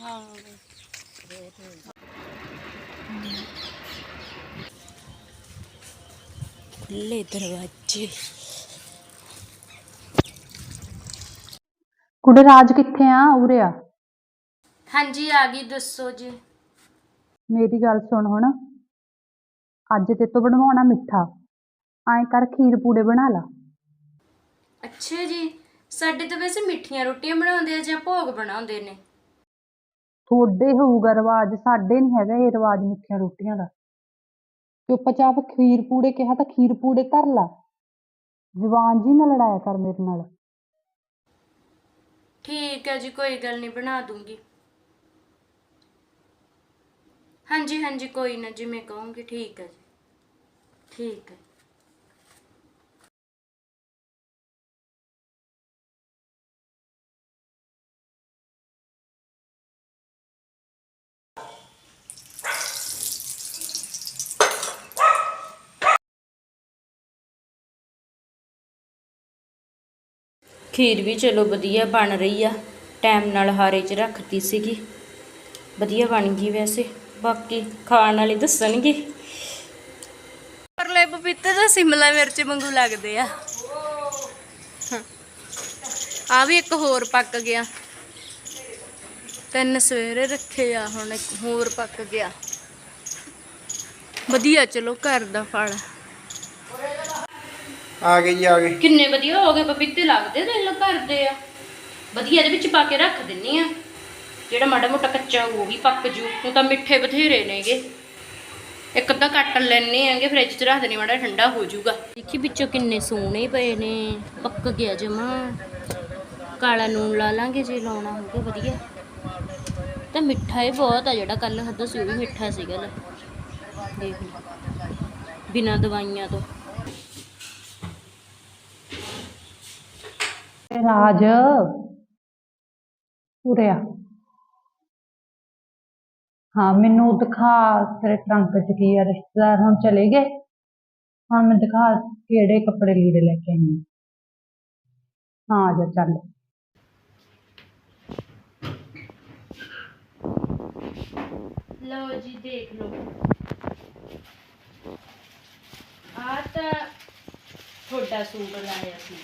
ਹਾਂ ਖੁੱਲੇ ਦਰਵਾਜ਼ੇ। ਕੁੜੇ ਰਾਜ ਕਿੱਥੇ ਆ? ਉਰੇ ਆ। ਹਾਂਜੀ ਆ ਗਈ ਦੱਸੋ ਜੀ। ਮੇਰੀ ਗੱਲ ਸੁਣ ਹੁਣ। ਅੱਜ ਤੇ ਤੋਂ ਬਣਵਾਉਣਾ ਮਿੱਠਾ। ਐਂ ਕਰ ਖੀਰ ਪੂੜੇ ਬਣਾ ਲਾ। ਅੱਛਾ ਜੀ। ਸਾਡੇ ਤਾਂ ਵੈਸੇ ਮਿੱਠੀਆਂ ਰੋਟੀਆਂ ਬਣਾਉਂਦੇ ਆ ਜਾਂ ਭੋਗ ਬਣਾਉਂਦੇ ਨੇ। ਤੁਹਾਡੇ ਹੋਊਗਾ ਰਿਵਾਜ ਸਾਡੇ ਨਹੀਂ ਹੈਗਾ ਇਹ ਰਿਵਾਜ ਮਿੱਠੀਆਂ ਰੋਟੀਆਂ ਦਾ। ਚੁੱਪਚਾਪ ਖੀਰ ਪੂੜੇ ਕਿਹਾ ਤਾਂ ਖੀਰ ਪੂੜੇ ਧਰ ਲਾ। ਜਵਾਨ ਜੀ ਨਾ ਲੜਾਇਆ ਕਰ ਮੇਰੇ ਨਾਲ। ਠੀਕ ਹੈ ਜੀ ਕੋਈ ਗੱਲ ਨਹੀਂ ਬਣਾ ਦੂੰਗੀ। ਹਾਂਜੀ ਹਾਂਜੀ ਕੋਈ ਨਾ ਜਿਵੇਂ ਕਹੋਗੇ ਠੀਕ ਹੈ ਜੀ। ਠੀਕ ਹੈ। ਖੀਰ ਵੀ ਚਲੋ ਵਧੀਆ ਬਣ ਰਹੀ ਆ ਟਾਈਮ ਨਾਲ ਹਾਰੇ 'ਚ ਰੱਖਤੀ ਸੀਗੀ। ਵਧੀਆ ਬਣ ਗਈ ਵੈਸੇ, ਬਾਕੀ ਖਾਣ ਵਾਲੇ ਦੱਸਣਗੇ। ਪਰਲੇ ਪਪੀਤੇ ਦਾ ਸਿਮਲਾ ਮਿਰਚ ਵਾਂਗੂ ਲੱਗਦੇ ਆ। ਆ ਵੀ ਇੱਕ ਹੋਰ ਪੱਕ ਗਿਆ। ਤਿੰਨ ਸਵੇਰੇ ਰੱਖੇ ਆ, ਹੁਣ ਇੱਕ ਹੋਰ ਪੱਕ ਗਿਆ। ਵਧੀਆ, ਚਲੋ ਘਰ ਦਾ ਫਲ। ਆ ਗਏ ਜੀ, ਆ ਗਏ ਕਿੰਨੇ ਵਧੀਆ ਹੋ ਗਏ ਪਪੀਤੇ ਲੱਗਦੇ ਦੇਖ ਲੋ ਕਰਦੇ ਆ। ਵਧੀਆ ਇਹਦੇ ਵਿੱਚ ਪਾ ਕੇ ਰੱਖ ਦਿੰਨੀ ਆ। ਜਿਹੜਾ ਮਾੜਾ ਮੋਟਾ ਕੱਚਾ ਉਹ ਵੀ ਪੱਕ ਜੂ। ਉਹ ਤਾਂ ਮਿੱਠੇ ਬਥੇਰੇ ਨੇਗੇ। ਇੱਕ ਅੱਧਾ ਕੱਟ ਲੈਣੇ ਆਂਗੇ, ਫ੍ਰਿਜ 'ਚ ਰੱਖ ਦੇਣੀ, ਮਾੜਾ ਠੰਡਾ ਹੋ ਜਾਊਗਾ ਦੇਖੀ ਵਿੱਚੋਂ ਕਿੰਨੇ ਸੋਹਣੇ ਪਏ ਨੇ। ਪੱਕ ਗਿਆ ਜਮਾ। ਕਾਲਾ ਨੂਨ ਲਾ ਲਾਂਗੇ ਜੇ ਲਾਉਣਾ ਹੋਊਗਾ, ਵਧੀਆ। ਤਾਂ ਮਿੱਠਾ ਹੀ ਬਹੁਤ ਆ, ਜਿਹੜਾ ਕੱਲ ਖਾਧਾ ਸੀ ਉਹ ਵੀ ਮਿੱਠਾ ਸੀਗਾ ਦੇਖ ਲਓ। ਬਿਨਾਂ ਦਵਾਈਆਂ ਤੋਂ। ਰਾਜ ਉਰੇ ਹਾਂ, ਮੈਨੂੰ ਦਿਖਾ ਤੇਰੇ ਟਰੰਕ ਚ ਕੀ ਆ, ਰਿਸ਼ਤੇਦਾਰ ਹੁਣ ਚਲੇ ਗਏ। ਹੁਣ ਮੈਂ ਦਿਖਾ ਕਿਹੜੇ ਕੱਪੜੇ ਲੀੜੇ ਲੈ ਕੇ ਆਈ ਹਾਂ, ਆ ਜਾ, ਚੱਲ। ਲਓ ਜੀ, ਦੇਖ ਲਓ। ਆ ਤਾਂ ਤੁਹਾਡਾ ਸੂਟ ਲਾਇਆ ਸੀ।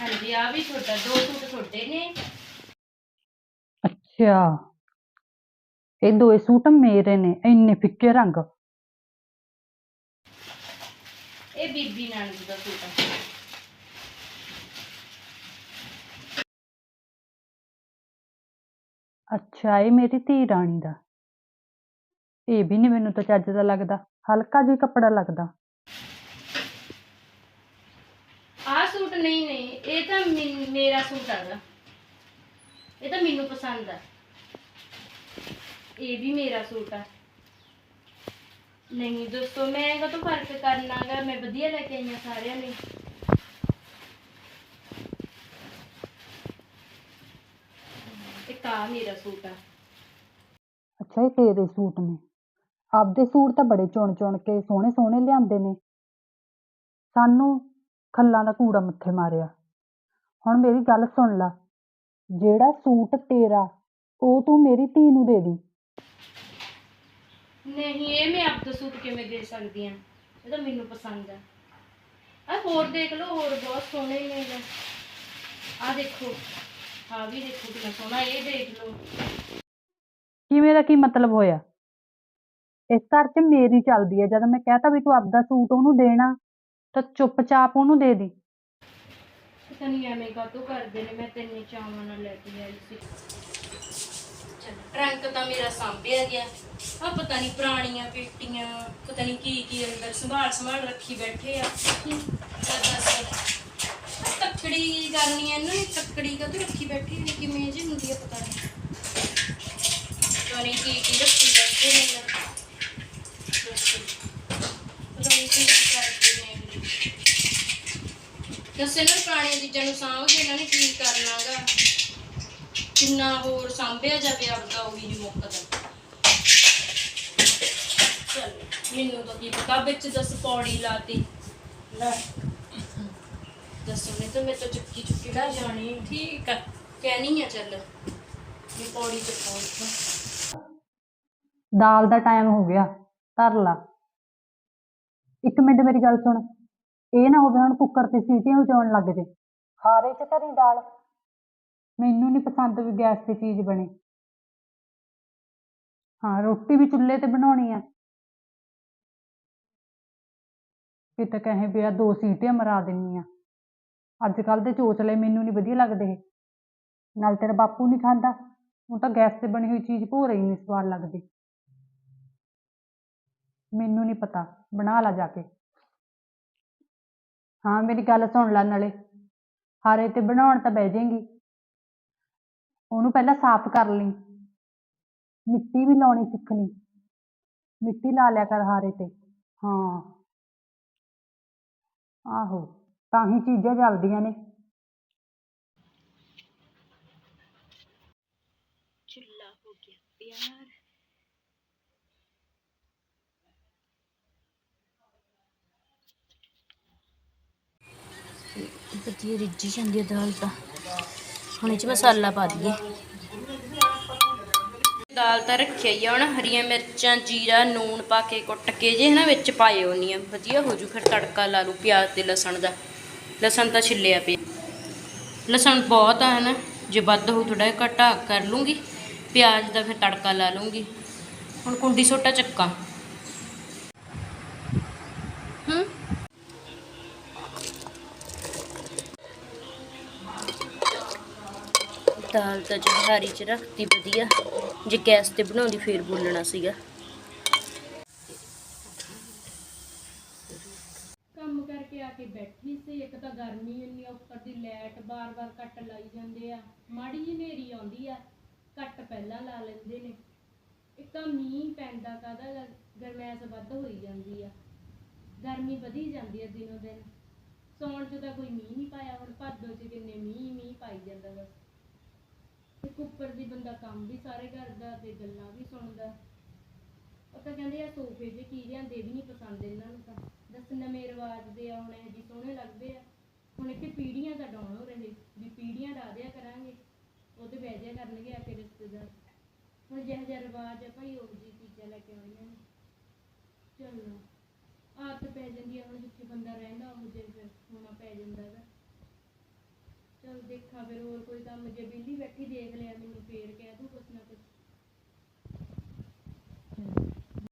ਹਾਂਜੀ ਆ ਵੀ ਤੁਹਾਡਾ ਦੋ ਸੂਟ ਤੁਹਾਡੇ ਨੇ। ਅੱਛਾ। ਇਹ ਦੋਏ ਸੂਟ ਮੇਰੇ ਨੇ ਇੰਨੇ ਫਿੱਕੇ ਰੰਗ। ਇਹ ਬੀਬੀ ਨਾਨਕੀ ਦਾ ਸੂਟ ਆ। ਅੱਛਾ ਇਹ ਮੇਰੀ ਧੀ ਰਾਣੀ ਦਾ। ਇਹ ਵੀ ਨਹੀਂ ਮੈਨੂੰ ਤਾਂ ਚੱਜ ਦਾ ਲੱਗਦਾ ਹਲਕਾ ਜਿਹਾ ਕੱਪੜਾ ਲੱਗਦਾ ਆ ਸੂਟ ਨਹੀਂ ਨਹੀਂ। ਇਹ ਤਾਂ ਮੈਨ- ਮੇਰਾ ਸੂਟ ਆਗਾ ਇਹ ਤਾਂ ਮੈਨੂੰ ਪਸੰਦ ਆ। ਇਹ ਵੀ ਮੇਰਾ ਸੂਟ ਆ। ਨਹੀਂ ਦੋਸਤੋ, ਮੈਂ ਇਹਦਾ ਤੋਂ ਫ਼ਰਕ ਕਰਨਾਗਾ? ਮੈਂ ਵਧੀਆ ਲੈ ਕੇ ਆਈਆਂ ਸਾਰਿਆਂ ਲਈ। ਇੱਕ ਆ ਮੇਰਾ ਸੂਟ ਆ। ਅੱਛਾ, ਇਹ ਤੇਰੇ ਸੂਟ ਨੇ? ਆਪਦੇ ਸੂਟ ਤਾਂ ਬੜੇ ਚੁਣ ਚੁਣ ਕੇ ਸੋਹਣੇ ਸੋਹਣੇ ਲਿਆਂਦੇ ਨੇ। ਸਾਨੂੰ ਖੱਲਾਂ ਦਾ ਕੂੜਾ ਮੱਥੇ ਮਾਰਿਆ। ਹੁਣ ਮੇਰੀ ਗੱਲ ਸੁਣ ਲਾ। ਜਿਹੜਾ ਸੂਟ ਤੇਰਾ ਉਹ ਤੂੰ ਮੇਰੀ ਧੀ ਨੂੰ ਦੇ ਦੀ। ਨਹੀਂ ਇਹ ਮੈਂ ਆਪਦਾ ਸੂਟ ਕਿਵੇਂ ਦੇ ਸਕਦੀ ਆ? ਇਹ ਤਾਂ ਮੈਨੂੰ ਪਸੰਦ ਆ। ਆ ਹੋਰ ਦੇਖ ਲਓ ਹੋਰ ਬਹੁਤ ਸੋਹਣੇ ਨੇ ਆ ਦੇਖੋ ਆ ਵੀ ਦੇਖੋ ਕਿੰਨਾ ਸੋਹਣਾ ਇਹ ਦੇਖ ਲਓ। ਕਿਵੇਂ ਦਾ ਕੀ ਮਤਲਬ ਹੋਇਆ? ਇਸ ਘਰ 'ਚ ਮੇਰੀ ਚੱਲਦੀ ਹੈ ਜਦ ਮੈਂ ਕਹਤਾ ਵੀ ਤੂੰ ਆਪਦਾ ਸੂਟ ਉਹਨੂੰ ਦੇਣਾ ਤਾਂ ਚੁੱਪਚਾਪ ਉਹਨੂੰ ਦੇ ਦੀ। ਪਤਾ ਨਹੀਂ ਐਵੇਂ ਕਾਤੋਂ ਕਰਦੇ ਨੇ, ਮੈਂ ਤੈਨੂੰ ਚਾਵਾਂ ਨਾਲ ਲੈ ਕੇ ਆਈ ਸੀ। ਚਲ ਟਰੰਕ ਤਾਂ ਮੇਰਾ ਸਾਂਭਿਆ ਗਿਆ। ਆ ਪਤਾ ਨਹੀਂ ਪੁਰਾਣੀਆਂ ਪੇਟੀਆਂ, ਪਤਾ ਨਹੀਂ ਕੀ ਕੀ ਅੰਦਰ ਸੰਭਾਲ ਸੰਭਾਲ ਰੱਖੀ ਬੈਠੇ ਆ। ਤੱਕੜੀ ਕਰਨੀ ਐ ਇਹਨੂੰ ਤੱਕੜੀ ਕਦੋਂ ਰੱਖੀ ਬੈਠੀ ਨੇ ਕਿਵੇਂ ਜੀ ਹੁੰਦੀ ਆ ਪਤਾ ਨਹੀਂ ਪਤਾ ਨਹੀਂ ਕੀ ਕੀ ਰੱਖੀ ਬੈਠੇ ਨੇ। ਪਤਾ ਨਹੀਂ ਕੀ ਦੱਸੇ ਨਾ ਪੁਰਾਣੀਆਂ ਚੀਜ਼ਾਂ ਨੂੰ ਸਾਂਭ ਕੇ ਇਹਨਾਂ ਨੇ ਕੀ ਕਰਨਾਗਾ ਕਿੰਨਾ ਹੋਰ ਸਾਂਭਿਆ ਜਾਵੇ ਆਪਦਾ ਉਹੀ ਨਹੀਂ ਮੁੱਕਦਾ ਚਲ ਮੈਨੂੰ ਤਾਂ ਕੀ ਪਤਾ ਵਿੱਚ ਦਸ ਪੌੜੀ ਲਾਤੀ। ਲੈ ਦੱਸੋ ਨੇ ਤਾਂ ਮੈਂ ਤਾਂ ਚੁੱਕੀ ਚੁੱਕੀ ਲਾ ਜਾਣੀ। ਠੀਕ ਆ ਕਹਿਣੀ ਆ ਚੱਲ। ਇਹ ਪੌੜੀ ਚ ਪਹੁੰਚ ਦਾਲ ਦਾ ਟਾਈਮ ਹੋ ਗਿਆ ਧਰ ਲਾ। ਇੱਕ ਮਿੰਟ ਮੇਰੀ ਗੱਲ ਸੁਣ। ਇਹ ਨਾ ਹੋਵੇ ਹੁਣ ਕੁੱਕਰ ਤੇ ਸੀਟੀਆਂ ਵਜਾਉਣ ਲੱਗ ਜੇ। ਖਾਰੇ ਚ ਧਰੀ ਦਾਲ। ਮੈਨੂੰ ਨਹੀਂ ਪਸੰਦ ਵੀ ਗੈਸ ਤੇ ਚੀਜ਼ ਬਣੇ। ਹਾਂ ਰੋਟੀ ਵੀ ਚੁੱਲ੍ਹੇ ਤੇ ਬਣਾਉਣੀ ਆ। ਕਿਤੇ ਕਹੇ ਵੀ ਆ ਦੋ ਸੀਟੀਆਂ ਮਰਾ ਦਿੰਨੀ ਆ। ਅੱਜ ਕੱਲ ਦੇ ਚੋਚਲੇ ਮੈਨੂੰ ਨਹੀਂ ਵਧੀਆ ਲੱਗਦੇ। ਇਹ। ਨਾਲ ਤੇਰਾ ਬਾਪੂ ਨਹੀਂ ਖਾਂਦਾ। ਉਹ ਤਾਂ ਗੈਸ ਤੇ ਬਣੀ ਹੋਈ ਚੀਜ਼ ਭੋਰੇ ਹੀ ਨਹੀਂ ਸਵਾਦ ਲੱਗਦੀ। ਮੈਨੂੰ ਨਹੀਂ ਪਤਾ। ਬਣਾ ਲਾ ਜਾ ਕੇ। ਹਾਂ, ਮੇਰੀ ਗੱਲ ਸੁਣ ਲੈ ਨਾਲੇ। ਹਾਰੇ ਤੇ ਬਣਾਉਣ ਤਾਂ ਬਹਿ ਜਾਏਗੀ। ਉਹਨੂੰ ਪਹਿਲਾਂ ਸਾਫ਼ ਕਰ ਲਈ। ਮਿੱਟੀ ਵੀ ਲਾਉਣੀ ਸਿੱਖਣੀ। ਮਿੱਟੀ ਲਾ ਲਿਆ ਕਰ ਹਾਰੇ ਤੇ। ਹਾਂ। ਆਹੋ, ਤਾਂ ਹੀ ਚੀਜ਼ਾਂ ਜਲਦੀਆਂ ਨੇ ਚੁੱਲਾ ਹੋ ਗਿਆ ਪਿਆਰ ਵਧੀਆ ਰਿੱਝੀ ਜਾਂਦੀ ਹੈ ਦਾਲ ਤਾਂ। ਹੁਣ ਇਹ ਚ ਮਸਾਲਾ ਪਾ ਦਈਏ। ਦਾਲ ਤਾਂ ਰੱਖਿਆ ਹੀ ਆ ਹੁਣ, ਹਰੀਆਂ ਮਿਰਚਾਂ, ਜੀਰਾ, ਨੂਣ ਪਾ ਕੇ ਕੁੱਟ ਕੇ ਜੇ ਹਨਾ ਵਿੱਚ ਪਾਏ ਹੋਣੀ ਆ। ਵਧੀਆ ਹੋ ਜੂ ਫਿਰ ਤੜਕਾ ਲਾ ਲੂ ਪਿਆਜ਼ ਤੇ ਲਸਣ ਦਾ। ਲਸਣ ਤਾਂ ਛਿੱਲਿਆ ਪਿਆ। ਲਸਣ ਬਹੁਤ ਆ ਹਨਾ, ਜੇ ਵੱਧ ਹੋ ਥੋੜਾ ਜਿਹਾ ਘਟਾ ਕਰ ਲੂੰਗੀ। ਪਿਆਜ਼ ਦਾ ਫਿਰ ਤੜਕਾ ਲਾ ਲੂੰਗੀ। ਹੁਣ ਕੁੰਡੀ ਸੋਟਾ ਚੱਕਾਂ। ਦਾਲ ਤਾਂ ਜਹਾਰੀ ਚ ਰੱਖਤੀ ਵਧੀਆ। ਜੇ ਗੈਸ ਤੇ ਬਣਾਉਂਦੀ ਫੇਰ ਬੋਲਣਾ ਸੀਗਾ। ਕੰਮ ਕਰਕੇ ਆ ਕੇ ਬੈਠੀ ਸੀ ਇੱਕ ਤਾਂ ਗਰਮੀ ਇੰਨੀ ਆ, ਉੱਪਰ ਦੀ ਲਾਈਟ ਬਾਰ-ਬਾਰ ਕੱਟ ਲਾਈ ਜਾਂਦੇ ਆ। ਮਾੜੀ ਜਿਹੀ ਹਨੇਰੀ ਆਉਂਦੀ ਆ ਕੱਟ ਪਹਿਲਾਂ ਲਾ ਲੈਂਦੇ ਨੇ। ਇੱਕ ਤਾਂ ਮੀਂਹ ਪੈਂਦਾ ਕਾਹਦਾ ਗਾ, ਗਰਮੈਸ਼ ਵੱਧ ਹੋਈ ਜਾਂਦੀ ਆ। ਗਰਮੀ ਵਧੀ ਜਾਂਦੀ ਆ ਦਿਨੋ ਦਿਨ। ਸੌਣ 'ਚ ਤਾਂ ਕੋਈ ਮੀਂਹ ਨਹੀਂ ਪਾਇਆ ਹੁਣ ਭਾਦੋ 'ਚ ਕਿੰਨੇ ਮੀਂਹ ਮੀਂਹ ਪਾਈ ਜਾਂਦਾ ਬਸ। ਇੱਕ ਉੱਪਰ ਦੀ ਬੰਦਾ ਕੰਮ ਵੀ ਸਾਰੇ ਕਰਦਾ ਤੇ ਗੱਲਾਂ ਵੀ ਸੁਣਦਾ। ਉਹ ਤਾਂ ਕਹਿੰਦੇ ਆ ਸੋਫੇ ਜੇ ਕੀ ਲਿਆਂਦੇ ਵੀ ਨਹੀਂ ਪਸੰਦ ਇਹਨਾਂ ਨੂੰ ਤਾਂ। ਦੱਸ ਨਵੇਂ ਰਿਵਾਜ ਦੇ ਆ ਹੁਣ ਇਹ ਜੀ ਸੋਹਣੇ ਲੱਗਦੇ ਆ। ਹੁਣ ਇੱਥੇ ਪੀੜੀਆਂ ਦਾ ਡਾਉਣ ਹੋ ਰਹੇ, ਵੀ ਪੀੜੀਆਂ ਡਾ ਦਿਆ ਕਰਾਂਗੇ। ਉਹਦੇ ਬਹਿ ਜਾ ਕਰਨਗੇ ਆ ਕੇ ਰਿਸ਼ਤੇਦਾਰ। ਹੁਣ ਜਿਹੋ ਜਿਹਾ ਰਿਵਾਜ ਆ ਭਾਈ, ਉਹ ਜੀ ਚੀਜ਼ਾਂ ਲੈ ਕੇ ਆਉਣੀਆਂ ਨੇ। ਚਲੋ ਆਦਤ ਪੈ ਜਾਂਦੀ ਆ ਹੁਣ ਜਿੱਥੇ ਬੰਦਾ ਰਹਿੰਦਾ, ਉਹ ਜੇ ਫਿਰ ਹੋਣਾ ਪੈ ਜਾਂਦਾ ਗਾ। ਚਲ ਦੇਖਾਂ ਫਿਰ ਹੋਰ ਕੋਈ ਕੰਮ, ਜੇ ਵਿਹਲੀ ਬੈਠੀ ਦੇਖ ਲਿਆ ਮੈਨੂੰ ਫੇਰ ਕਹਿ ਦੂ ਕੁਛ ਨਾ ਕੁਛ।